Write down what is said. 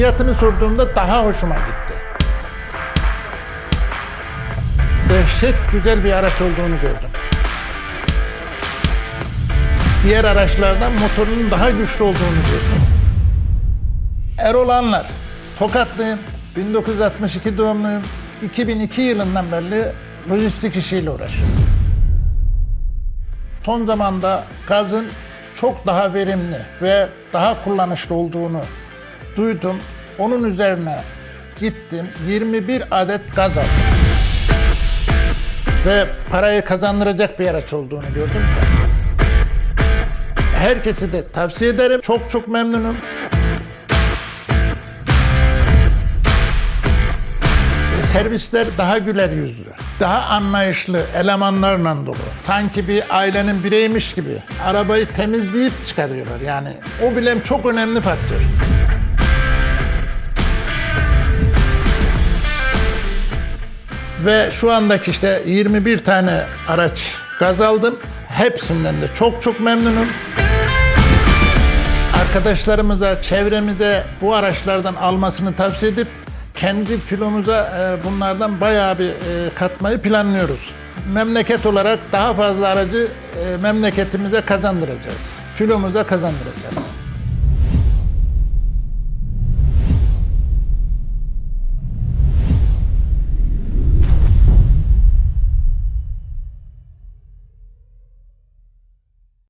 Fiyatını sorduğumda daha hoşuma gitti. Dehşet güzel bir araç olduğunu gördüm. Diğer araçlardan motorunun daha güçlü olduğunu gördüm. Erol Anlar, Tokatlıyım, 1962 doğumluyum. 2002 yılından beri lojistik işiyle uğraşıyorum. Son zamanda gazın çok daha verimli ve daha kullanışlı olduğunu duydum. Onun üzerine gittim. 21 adet gaz aldım. Ve parayı kazandıracak bir araç olduğunu gördüm. Herkesi de tavsiye ederim. Çok çok memnunum. E, Servisler daha güler yüzlü, daha anlayışlı elemanlarla dolu. Sanki bir ailenin bireymiş gibi arabayı temizleyip çıkarıyorlar. Yani o bile çok önemli faktör. Ve şu andaki işte 21 tane araç gaz aldım. Hepsinden de çok çok memnunum. Arkadaşlarımıza, çevremize bu araçlardan almasını tavsiye edip kendi filomuza e, bunlardan bayağı bir e, katmayı planlıyoruz. Memleket olarak daha fazla aracı e, memleketimize kazandıracağız. Filomuza kazandıracağız.